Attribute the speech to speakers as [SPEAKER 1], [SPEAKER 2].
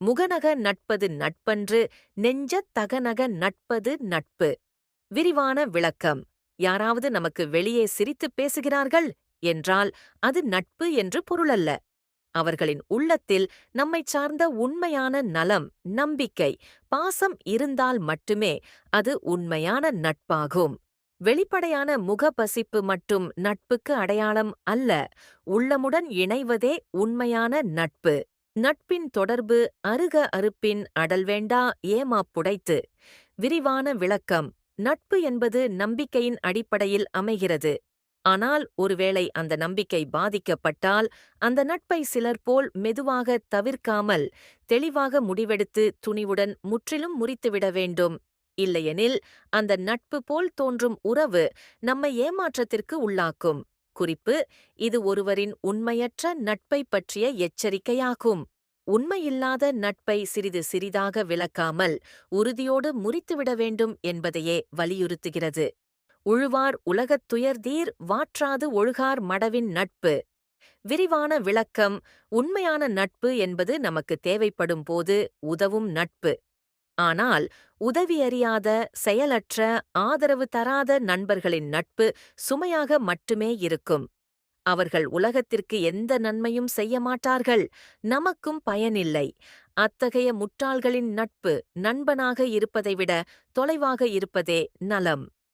[SPEAKER 1] முகநக நட்பது நட்பன்று நெஞ்சத் தகநக நட்பது நட்பு. விரிவான விளக்கம். யாராவது நமக்கு வெளியே சிரித்துப் பேசுகிறார்கள் என்றால் அது நட்பு என்று பொருளல்ல. அவர்களின் உள்ளத்தில் நம்மைச் சார்ந்த உண்மையான நலம் நம்பிக்கை பாசம் இருந்தால் மட்டுமே அது உண்மையான நட்பாகும். வெளிப்படையான முகபசிப்பு மட்டும் நட்புக்கு அடையாளம் அல்ல உள்ளமுடன் இணைவதே உண்மையான நட்பு. நட்பின் தொடர்பு அருக அறுப்பின் அடல் வேண்டா ஏமாப் புடைத்து. விரிவான விளக்கம். நட்பு என்பது நம்பிக்கையின் அடிப்படையில் அமைகிறது. ஆனால் ஒருவேளை அந்த நம்பிக்கை பாதிக்கப்பட்டால் அந்த நட்பை சிலர் போல் மெதுவாக தவிர்க்காமல் தெளிவாக முடிவெடுத்து துணிவுடன் முற்றிலும் முறித்துவிட வேண்டும். இல்லையெனில் அந்த நட்பு போல் தோன்றும் உறவு நம்மை ஏமாற்றத்திற்கு உள்ளாக்கும். குறிப்பு இது ஒருவரின் உண்மையற்ற நட்பை பற்றிய எச்சரிக்கையாகும். உண்மையில்லாத நட்பை சிறிது சிறிதாக விளக்காமல் உறுதியோடு முறித்துவிட வேண்டும் என்பதையே வலியுறுத்துகிறது. உழுவார் உலகத் துயர்தீர் வாற்றாது ஒழுகார் மடவின் நட்பு. விரிவான விளக்கம் உண்மையான நட்பு என்பது நமக்கு தேவைப்படும் போது உதவும் நட்பு. ஆனால் உதவியறியாத செயலற்ற ஆதரவு தராத நண்பர்களின் நட்பு சுமையாக மட்டுமே இருக்கும். அவர்கள் உலகத்திற்கு எந்த நன்மையும் செய்ய மாட்டார்கள். நமக்கும் பயனில்லை. அத்தகைய முட்டாள்களின் நட்பு நண்பனாக இருப்பதை விட தொலைவாக இருப்பதே நலம்.